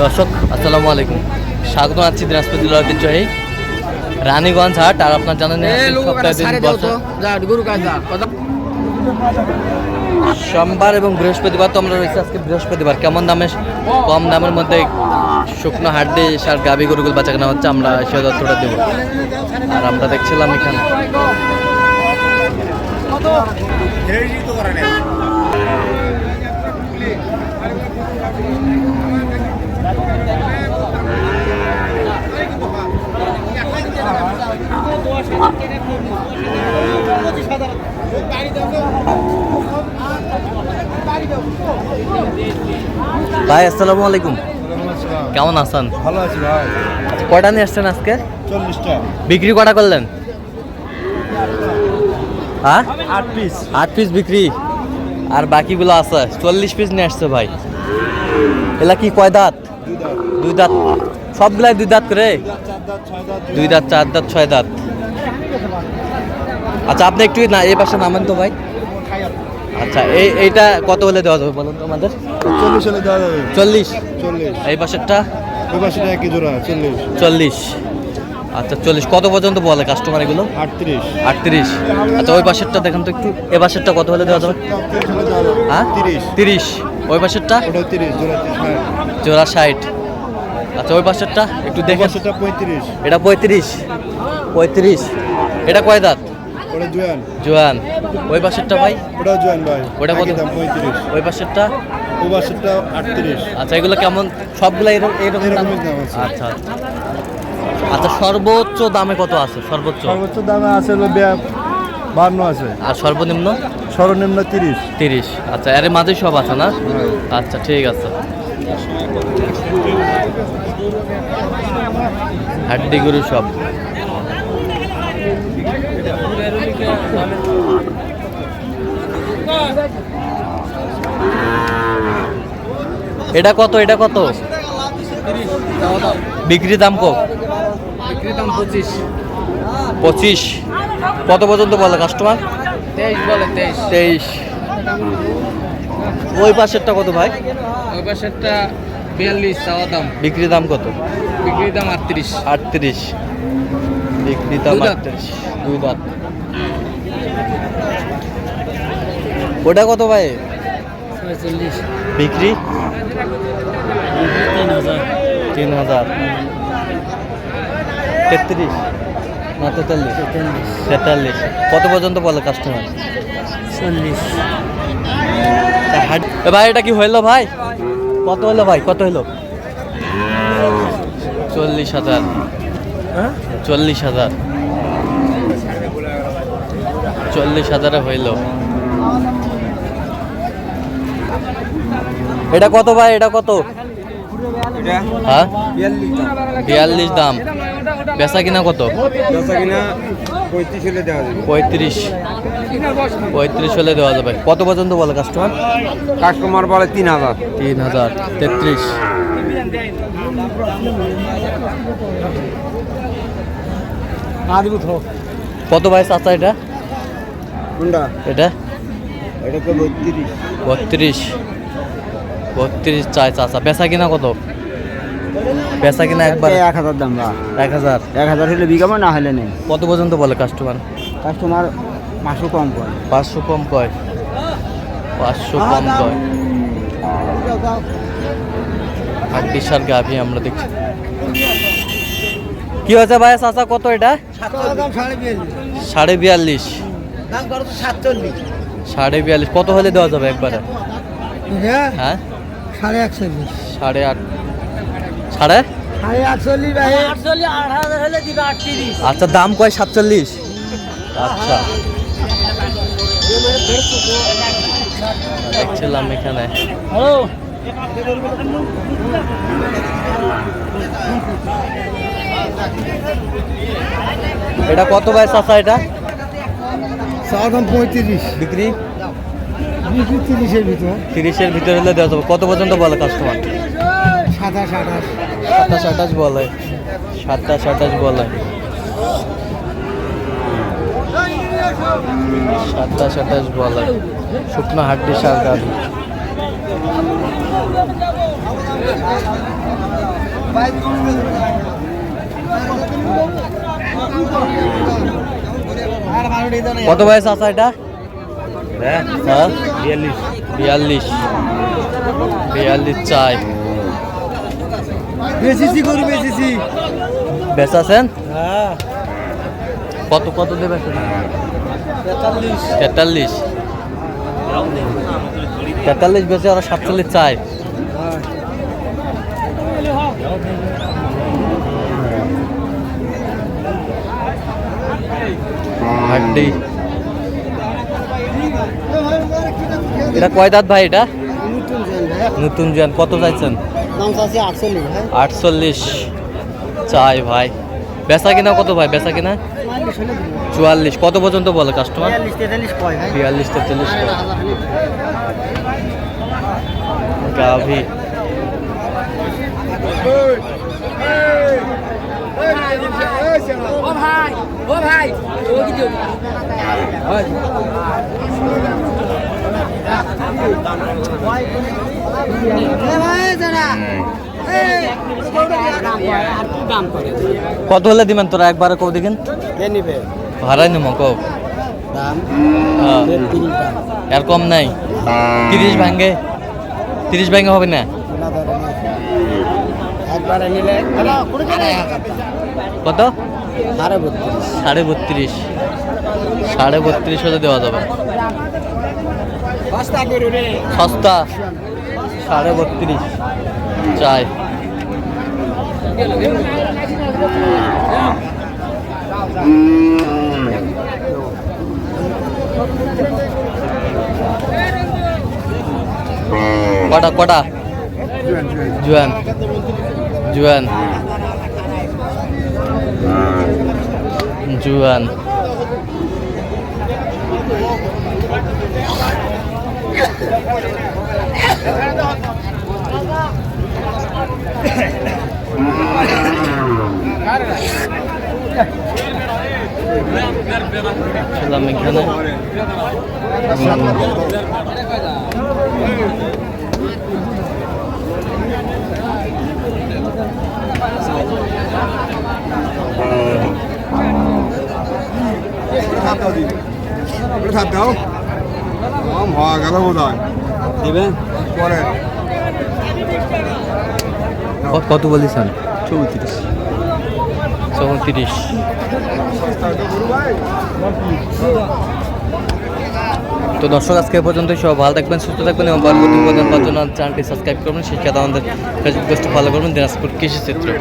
দর্শক আসসালামু আলাইকুম। স্বাগত আছি দিনাজপুর জেলার ঐতিহ্যবাহী রানীগঞ্জ হাট। আর আপনার জানেন সোমবার এবং বৃহস্পতিবার তো আমরা রয়েছে আজকে বৃহস্পতিবার। কেমন দামে কম দামের মধ্যে শুকনো হাট দিয়ে সার গাভি গরুগুলো বাঁচা কেনা হচ্ছে আমরা সে তথ্যটা দেবো। আর আমরা দেখছিলাম এখানে। ভাই আসসালামু আলাইকুম। কেমন আছেন? ভালো আছি ভাই। কয়টা নিয়ে আসছেন আজকে? চল্লিশটা। বিক্রি কটা করলেন? হ্যাঁ? আট পিস। আট পিস বিক্রি। আর বাকিগুলো আছে। চল্লিশ পিস নিয়ে আসছে ভাই। এলা কি কয় দাঁত? দুই দাঁত। সবগুলাই দুই দাঁত করে? দুই দাঁত চার দাঁত ছয় দাঁত। আচ্ছা আপনি একটু না এই পাশে নামেন তো ভাই। আচ্ছা এই এইটা কত হলে দেওয়া যাবে বলুন তো আমাদের? চল্লিশ হলে দেওয়া যাবে। চল্লিশ? চল্লিশ। এই পাশেরটা? ওই পাশে একই জোড়া চল্লিশ। চল্লিশ। আচ্ছা চল্লিশ। কত পর্যন্ত বলে কাস্টমার এগুলো? আটত্রিশ। আটত্রিশ। আচ্ছা ওই পাশেরটা দেখেন তো একটু। এ পাশেরটা কত হলে দেওয়া যাবে? তিরিশ হলে দেওয়া যাবে। হ্যাঁ? তিরিশ। তিরিশ। ওই পাশেরটা? জোড়া ষাট জোড়া ষাট। আচ্ছা ওই পাশেরটা? একটু দেখে সেটা পঁয়ত্রিশ। এটা পঁয়ত্রিশ। পঁয়ত্রিশ। এটা কয় দাঁত? ওটা জোয়ান। জোয়ান। ওই পাশেরটা ভাই? ওটাও জোয়ান ভাই। ওটা কত? দাম পঁয়ত্রিশ। ওই পাশেরটা? ও পাশেরটা আটত্রিশ। আচ্ছা এগুলো কেমন? সবগুলো এরকম আছে। আচ্ছা আচ্ছা। আচ্ছা সর্বোচ্চ দামে কত আছে? সর্বোচ্চ? সর্বোচ্চ দামে আছে হলো বান্ন আছে। আর সর্বনিম্ন? সর্বনিম্ন তিরিশ। তিরিশ। আচ্ছা এর মাঝে সব আছে না? আচ্ছা ঠিক আছে। হাড্ডি গরু সব। এটা কত? এটা কত? বিক্রি দাম কত? দাম পঁচিশ। পঁচিশ। কত পর্যন্ত বলে কাস্টমার? তেইশ বলে তেইশ। তেইশ। ওই পাশেরটা কত ভাই? ওই পাশেরটা বিয়াল্লিশ চাওয়া দাম। বিক্রি দাম কত? বিক্রির দাম আটত্রিশ। আটত্রিশ। বিক্রি দাম। আটত্রিশ। দুই দাঁত। ওটা কত ভাই? বিক্রি? তিন হাজার। তিন হাজার। তেত্রিশ। না তেতাল্লিশ। তেতাল্লিশ। কত পর্যন্ত বলে কাস্টমার চল্লিশ। ভাই এটা কি হইল ভাই? কত হলো ভাই? কত হলো চল্লিশ হাজার। চল্লিশ হাজার। চল্লিশ হাজারে হইল। এটা কত ভাই? এটা কত? হ্যাঁ? বিয়াল্লিশ দাম। বেচা কিনা কত? পঁয়ত্রিশ পঁয়ত্রিশ। পঁয়ত্রিশ হলে দেওয়া যাবে। কত পর্যন্ত বলে কাস্টমার কাস্টমার বলে তিন হাজার। তিন হাজার। তেত্রিশ। কত ভাই চাচা এটা? কোনটা? এটা? এটা তো বত্রিশ। বত্রিশ। বত্রিশ চাই চাচা। বেচা কিনা কত? বেচা কিনা একবার। এক হাজার দাম বা এক হাজার। এক হাজার হলে বিকাবো না হলে নেই? কত পর্যন্ত বলে কাস্টমার কাস্টমার মাসও কম করে পাঁচশো কম কয়। পাঁচশো কম কয়। আট বিশাল গাভি আমরা দেখছি। কি হয়েছে ভাই চাচা কত এটা? সাড়ে বিয়াল্লিশ। সাড়ে বিয়াল্লিশ। কত হলে দেওয়া যাবে একবারে? হ্যাঁ? সাড়ে একচল্লিশ। সাড়ে আট। সাড়ে? সাড়ে আটচল্লিশ আটচল্লিশ আট হাজার হলে দিবে আটত্রিশ। আচ্ছা দাম কয় সাতচল্লিশ? আচ্ছা। দেখছিলাম এখানে। হ্যালো। এটা কত ভাই চাচা এটা? দাম পঁয়ত্রিশ। বিক্রি? তিরিশের ভিতর। তিরিশের ভিতরে হলে দেওয়া যাবে। কত পর্যন্ত বলে কাস্টমার সাতাশ আঠাশ। সাতাশ আঠাশ বলে। সাতাশ আঠাশ বলে। সাতাশ আঠাশ বলে। শুকনো হাড্ডি সার গাড়ি কত বয়স আছে এটা? হ্যাঁ? বিয়াল্লিশ। বিয়াল্লিশ। বিয়াল্লিশ চাই। বেচাছেন? হ্যাঁ। কত কত দেবে তেতাল্লিশ। তেতাল্লিশ। তেতাল্লিশ বেচে ওরা সাতচল্লিশ চাই। হাড্ডি। এটা কয় দাঁত ভাই এটা? নতুন জন কত চাইছেন? আটচল্লিশ চাই ভাই। বেচা কিনা কত ভাই? বেচা কিনা? চুয়াল্লিশ কত পর্যন্ত বলে কাস্টমার বিয়াল্লিশ তেতাল্লিশ কয় গাভি ও ভাই। ও ভাই ও কি দিও কত হলে দিবেন তোরা? একবারে কও দেখেন। ভাড়াই নেব দাম? এর কম নাই। তিরিশ ভাঙ্গে তিরিশ ভাঙ্গে হবে না? কত? সাড়ে বত্রিশ। সাড়ে বত্রিশ। সাড়ে বত্রিশ হলে দেওয়া যাবে। সস্তা সাড়ে বত্রিশ। চাই। কটা কটা? জুয়ান। জুয়ান। জুয়ান। ছিলাম এখানে থাক দাও কম হওয়া গেল বোধ হয় দিবেন পরে। ক- কত বলিছেন চৌত্রিশ। চৌত্রিশ। তো দর্শক আজকে পর্যন্ত সব ভালো থাকবেন সুস্থ থাকবেন এবং পরবর্তী পর্যন্ত চ্যানেলটি সাবস্ক্রাইব করবেন। শিক্ষা আমাদের ফেসবুক পেজটি ফলো করবেন। দিনাজপুর কৃষি চিত্র